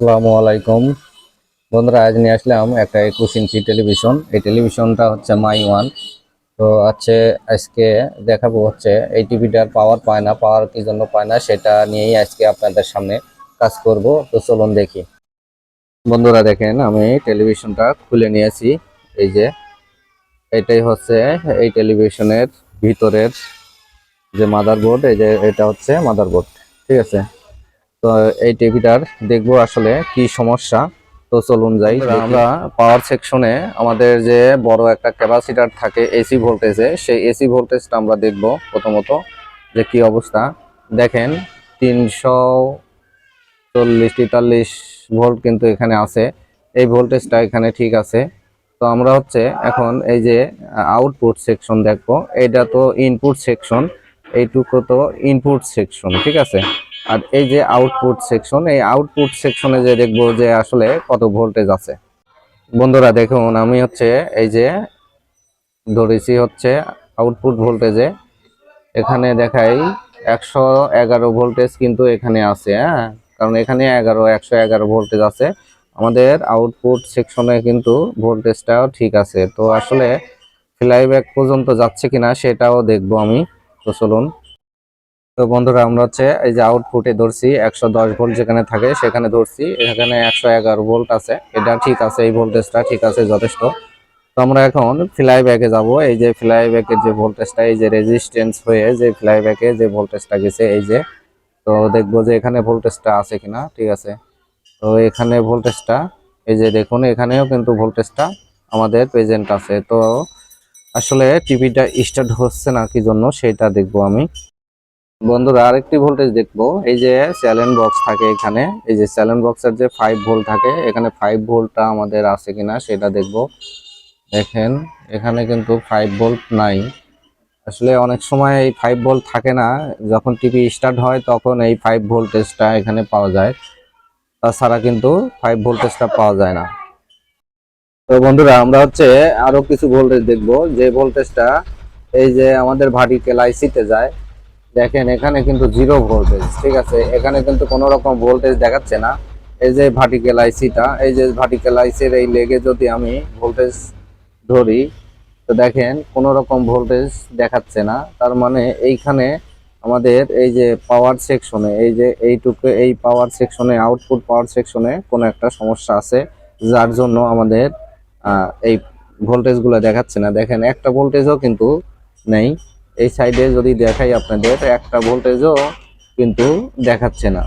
আসসালামু আলাইকুম। বন্ধুরা, আজ নিয়ে আসলাম একটা একুশ ইঞ্চি টেলিভিশন। এই টেলিভিশনটা হচ্ছে মাই ওয়ান। তো আছে আজকে দেখাবো হচ্ছে, এই টিভিটার পাওয়ার পায় না পাওয়ার কি জন্য পায় না, সেটা নিয়েই আজকে আপনাদের সামনে কাজ করব। তো চলুন দেখি। বন্ধুরা, দেখেন, আমি টেলিভিশনটা খুলে নিয়েছি। এই যে, এটাই হচ্ছে এই টেলিভিশনের ভিতরের যে মাদারবোর্ড এই যে এটা হচ্ছে মাদারবোর্ড ঠিক আছে? তো এই টিভিটার দেখব আসলে কি সমস্যা। তো চলুন যাই আমরা পাওয়ার সেকশনে আমাদের যে বড় একটা ক্যাপাসিটার থাকে এসি ভোল্টেজে সেই এসি ভোল্টেজটা আমরা দেখব প্রথমত যে কি অবস্থা। দেখেন তিনশো চল্লিশ তেতাল্লিশ ভোল্ট কিন্তু এখানে আছে। এই ভোল্টেজটা এখানে ঠিক আছে। তো আমরা হচ্ছে এখন এই যে আউটপুট সেকশন দেখব। এটা তো ইনপুট সেকশন এইটুকু তো ইনপুট সেকশন ঠিক আছে? আর এই যে আউটপুট সেকশন এই আউটপুট সেকশনে যে দেখব যে আসলে কত ভোল্টেজ আছে। বন্ধুরা দেখুন, আমি হচ্ছে এই যে ধরেছি হচ্ছে আউটপুট ভোল্টেজে এখানে দেখাই একশো এগারো ভোল্টেজ কিন্তু এখানে আছে হ্যাঁ? কারণ এখানে এগারো, একশো এগারো ভোল্টেজ আছে। আমাদের আউটপুট সেকশনে কিন্তু ভোল্টেজটাও ঠিক আছে। তো আসলে ফ্লাইব্যাক পর্যন্ত যাচ্ছে কিনা সেটাও দেখব আমি। তো চলুন তো বন্ধুরা, আমরা হচ্ছে এই যে আউটপুটে ধরছি একশো দশ ভোল্ট যেখানে থাকে সেখানে ধরছি। এখানে একশো এগারো ভোল্ট আছে। এটা ঠিক আছে, এই ভোল্টেজটা ঠিক আছে, যথেষ্ট। তো আমরা এখন ফ্লাই ব্যাকে যাব। এই যে ফ্লাই ব্যাকের যে ভোল্টেজটা এই যে রেজিস্ট্যান্স হয়ে যে ফ্লাই ব্যাকে যে ভোল্টেজটা গেছে, এই যে। তো দেখব যে এখানে ভোল্টেজটা আছে কিনা, ঠিক আছে। তো এখানে ভোল্টেজটা এই যে দেখুন, এখানেও কিন্তু ভোল্টেজটা আমাদের প্রেজেন্ট আছে। তো আসলে টিভিটা স্টার্ট হচ্ছে না, কি জন্য সেটা দেখব আমি। বন্ধুরা, আরেকটি ভোল্টেজ দেখব। এই যে স্যালেন বক্স থাকে এখানে। এই যে স্যালেন বক্সের যে ফাইভ ভোল্ট থাকে, এখানে ফাইভ ভোল্টটা আমাদের আছে কিনা সেটা দেখব। দেখেন, এখানে কিন্তু ফাইভ ভোল্ট নাই। আসলে অনেক সময় এই ফাইভ ভোল্ট থাকে না, যখন টিভি স্টার্ট হয় তখন এই ফাইভ ভোল্টেজটা এখানে পাওয়া যায়। তাছাড়া কিন্তু ফাইভ ভোল্টেজটা পাওয়া যায় না। তো বন্ধুরা, আমরা হচ্ছে আরও কিছু ভোল্টেজ দেখব। যে ভোল্টেজটা এই যে আমাদের ভার্টিক্যাল আইসিতে যায় দেখেন, এখানে কিন্তু জিরো ভোল্টেজ ঠিক আছে? এখানে কিন্তু কোনো রকম ভোল্টেজ দেখাচ্ছে না। এই যে ভার্টিক্যাল আইসিটা এই যে ভার্টিক্যাল আইসির এই লেগে যদি আমি ভোল্টেজ ধরি, তো দেখেন, কোনো রকম ভোল্টেজ দেখাচ্ছে না। তার মানে এইখানে আমাদের এই যে পাওয়ার সেকশনে এই যে এইটুকু, এই পাওয়ার সেকশনে আউটপুট পাওয়ার সেকশনে কোনো একটা সমস্যা আছে, যার জন্য আমাদের এই ভোল্টেজগুলো দেখাচ্ছে না। দেখেন, একটা ভোল্টেজও কিন্তু নেই। এই সাইডে যদি দেখাই আপনাদের, একটা ভোল্টেজও কিন্তু দেখাচ্ছে না।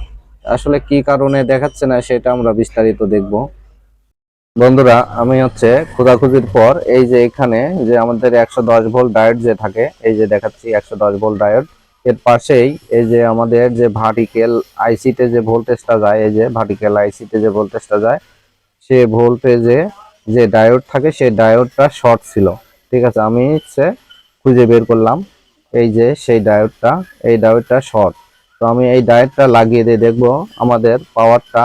আসলে কি কারণে দেখাচ্ছে না সেটা আমরা বিস্তারিত দেখব। বন্ধুরা, আমি হচ্ছে খোঁজাখুঁজির পর এই যে এখানে যে আমাদের একশো দশ ভোল্ট ডায়োড যে থাকে, এই যে দেখাচ্ছি একশো দশ ভোল্ট ডায়োড এর পাশেই এই যে আমাদের যে ভার্টিক্যাল আইসিতে যে ভোল্টেজটা যায়, এই যে ভার্টিক্যাল আইসিতে যে ভোল্টেজটা যায়, সে ভোল্টেজে যে ডায়োড থাকে, সেই ডায়োডটা শর্ট ছিল। ঠিক আছে, আমি হচ্ছে খুঁজে বের করলাম। এই যে সেই ডায়োডটা, এই ডায়োডটা শর্ট। তো আমি এই ডায়োডটা লাগিয়ে দিয়ে দেখব আমাদের পাওয়ারটা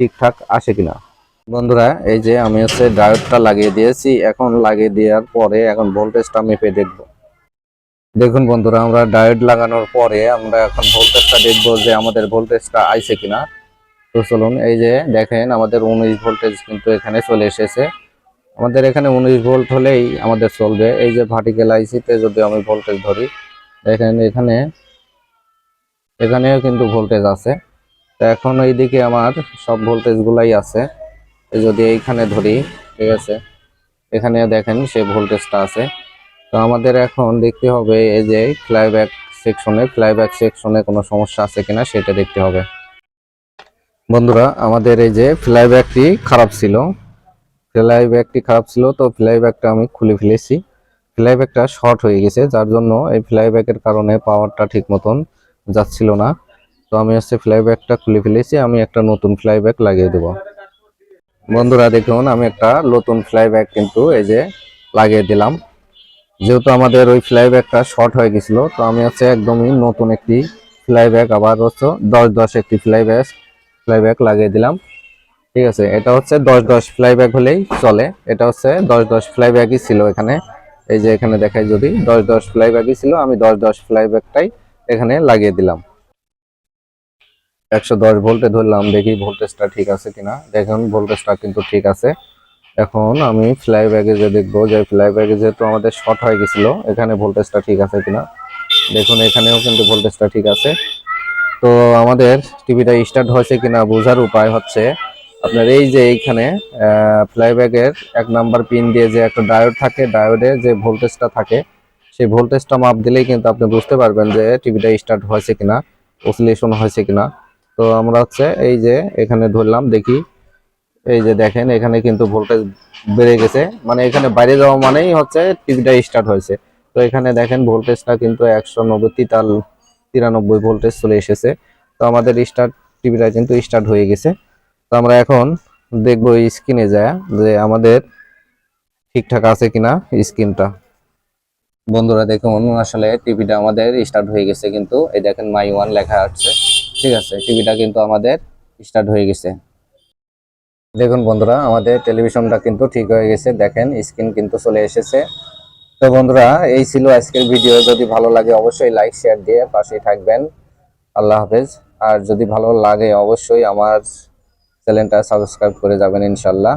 ঠিকঠাক আসে কিনা। বন্ধুরা, এই যে আমি হচ্ছে ডায়োডটা লাগিয়ে দিয়েছি। এখন লাগিয়ে দেওয়ার পরে এখন ভোল্টেজটা মেপে দেখব। দেখুন বন্ধুরা, আমরা ডায়োড লাগানোর পরে আমরা এখন ভোল্টেজটা দেখব যে আমাদের ভোল্টেজটা আইছে কিনা। তো চলুন, এই যে দেখেন আমাদের উনিশ ভোল্টেজ কিন্তু এখানে চলে এসেছে। আমাদের এখানে উনিশ ভোল্ট হলেই আমাদের চলবে। এই যে ভার্টিক্যাল আইসিতে যদি আমি ভোল্টেজ ধরি, দেখেন এখানে, এখানেও কিন্তু ভোল্টেজ আছে। তো এখন এইদিকে আমার সব ভোল্টেজ গুলাই আছে। যদি এইখানে ধরি, ঠিক আছে? এখানে দেখেন সেই ভোল্টেজটা আছে। তো আমাদের এখন দেখতে হবে এই যে ফ্লাইব্যাক সেকশনে ফ্লাইব্যাক সেকশনে কোনো সমস্যা আছে কিনা সেটা দেখতে হবে। বন্ধুরা, আমাদের এই যে ফ্লাইব্যাকটি খারাপ ছিল। ফ্লাইব্যাকটি খারাপ ছিল, তো ফ্লাইব্যাকটা আমি খুলে ফেলেছি। ফ্লাইব্যাকটা শর্ট হয়ে গেছে, যার জন্য এই ফ্লাইব্যাকের কারণে পাওয়ারটা ঠিক মতন যাচ্ছিল না। তো আমি হচ্ছে ফ্লাইব্যাকটা খুলে ফেলেছি, আমি একটা নতুন ফ্লাইব্যাক লাগিয়ে দেবো। বন্ধুরা দেখুন আমি একটা নতুন ফ্লাইব্যাক কিন্তু এই যে লাগিয়ে দিলাম। যেহেতু আমাদের ওই ফ্লাইব্যাকটা শর্ট হয়ে গেছিল, তো আমি হচ্ছে একদমই নতুন একটি ফ্লাইব্যাক আবার হচ্ছে দশ দশ একটি ফ্লাইব্যাক ফ্লাইব্যাক লাগিয়ে দিলাম। ঠিক আছে, এটা হচ্ছে দশ দশ ফ্লাইব্যাক হলেই চলে। এটা হচ্ছে দশ দশ ফ্লাইব্যাকই ছিল এখানে। এই যে এখানে দেখাই যদি, দশ দশ ফ্লাইব্যাকই ছিল, আমি দশ দশ ফ্লাইব্যাকটাই এখানে লাগিয়ে দিলাম। একশো দশ ভোল্টে ধরলাম, দেখি ভোল্টেজটা ঠিক আছে কিনা। দেখুন ভোল্টেজটা কিন্তু ঠিক আছে। এখন আমি ফ্লাই ব্যাগে যে দেখব, যে ফ্লাই ব্যাগেজে তো আমাদের শর্ট হয়ে গেছিল, এখানে ভোল্টেজটা ঠিক আছে কিনা। দেখুন, এখানেও কিন্তু ভোল্টেজটা ঠিক আছে। তো আমাদের টিভিটা স্টার্ট হয়েছে কিনা বোঝার উপায় হচ্ছে আপনার এই যে এইখানে ফ্লাই ব্যাগের এক নাম্বার পিন দিয়ে যে একটা ডায়োড থাকে ডায়োডে যে ভোল্টেজটা থাকে, সেই ভোল্টেজটা মাপ দিলেই কিন্তু আপনি বুঝতে পারবেন যে টিভিটা স্টার্ট হয়েছে কিনা অসিলেশন হয়েছে কিনা। তো আমরা হচ্ছে এই যে এখানে ধরলাম, দেখি। এই যে দেখেন, এখানে কিন্তু ভোল্টেজ বেড়ে গেছে। মানে এখানে বাইরে যাওয়া মানেই হচ্ছে টিভিটা স্টার্ট হয়েছে। তো এখানে দেখেন ভোল্টেজটা কিন্তু একশো নব্বই তিতাল তিরানব্বই ভোল্টেজ চলে এসেছে। তো আমাদের স্টার্ট টিভিটা কিন্তু স্টার্ট হয়ে গেছে। তো আমরা এখন দেখব স্ক্রিনে যায় যে আমাদের ঠিকঠাক আছে কিনা স্ক্রিনটা বন্ধুরা দেখুন আসলে টিভিটা আমাদের স্টার্ট হয়ে গেছে কিন্তু, এই দেখেন মাই ওয়ান লেখা আছে, ঠিক আছে? টিভিটা কিন্তু আমাদের স্টার্ট হয়ে গেছে। দেখুন বন্ধুরা, আমাদের টেলিভিশনটা কিন্তু ঠিক হয়ে গেছে, দেখেন স্ক্রিন কিন্তু চলে এসেছে। তো বন্ধুরা, এই ছিল আজকের ভিডিও যদি ভালো লাগে অবশ্যই লাইক শেয়ার দিয়ে পাশে থাকবেন। আল্লাহ হাফেজ। আর যদি ভালো লাগে অবশ্যই আমার চ্যানেলটা সাবস্ক্রাইব করে যাবেন ইনশাল্লাহ।